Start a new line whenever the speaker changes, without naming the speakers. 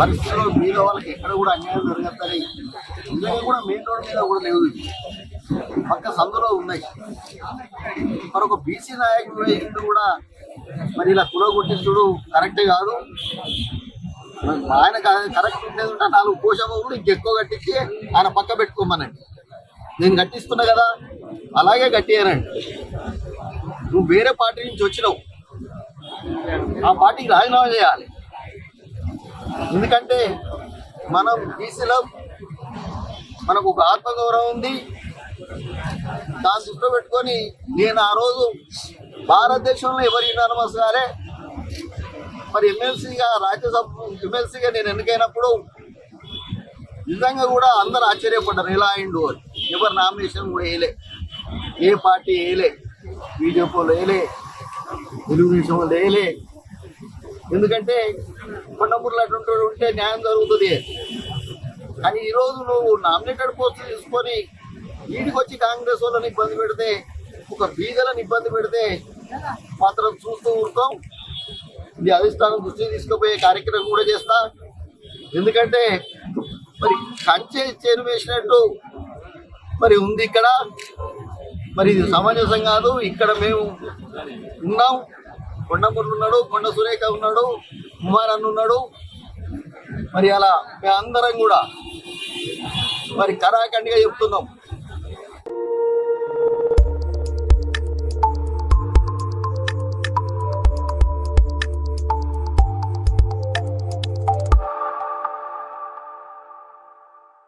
పరిస్థితుల్లో మీద వాళ్ళకి ఎక్కడ కూడా అన్యాయం జరగద్దని నిజంగా కూడా మెయిన్ రోడ్ మీద కూడా లేవు పక్క సందులో ఉన్నాయి. మరి ఒక బీసీ నాయకుడు ఇంటి కూడా మరి ఇలా కులగొట్టించుడు కరెక్ట్ కాదు. ఆయన కరెక్ట్ ఉండేది ఉంటే నాలుగు పోషకులు ఇంకెక్కువ కట్టించి ఆయన పక్క పెట్టుకోమనండి. నేను కట్టిస్తున్నా కదా అలాగే కట్టియానండి నువ్వు వేరే పార్టీ నుంచి వచ్చినావు. ఆ పార్టీకి రాజీనామా చేయాలి. ఎందుకంటే మనం బీసీలో మనకు ఒక ఆత్మగౌరవం ఉంది. దాన్ని దృష్టిలో పెట్టుకొని నేను ఆ రోజు భారతదేశంలో ఎవరి యునానిమస్ గారే మరి ఎమ్మెల్సీగా రాజ్యసభ ఎమ్మెల్సీగా నేను ఎన్నికైనప్పుడు నిజంగా కూడా అందరు ఆశ్చర్యపడ్డారు. ఇలా అయిండు అని. ఎవరు నామినేషన్ కూడా వేయలే. ఏ పార్టీ వేయలే. బీజేపీలో వేయలే. తెలుగుదేశం వాళ్ళు వేయలే. ఎందుకంటే కొండమూరులో అటువంటి ఉంటే న్యాయం జరుగుతుంది. కానీ ఈరోజు నువ్వు నామినేటెడ్ పోస్టులు తీసుకొని వీటికి వచ్చి కాంగ్రెస్ వాళ్ళని ఇబ్బంది పెడితే ఒక బీదలను ఇబ్బంది పెడితే మాత్రం చూస్తూ ఉంటాం. ఇది అధిష్టానం దృష్టికి తీసుకుపోయే కార్యక్రమం కూడా చేస్తా. ఎందుకంటే మరి కంచె చేరు వేసినట్టు మరి ఉంది ఇక్కడ. మరి ఇది సమంజసం కాదు. ఇక్కడ మేము ఉన్నాం. కొండమూరు ఉన్నాడు కొండ సురేఖ ఉన్నాడు కుమార్ అన్న ఉన్నాడు. మరి అలా మేమందరం కూడా మరి కరాఖండిగా చెప్తున్నాం.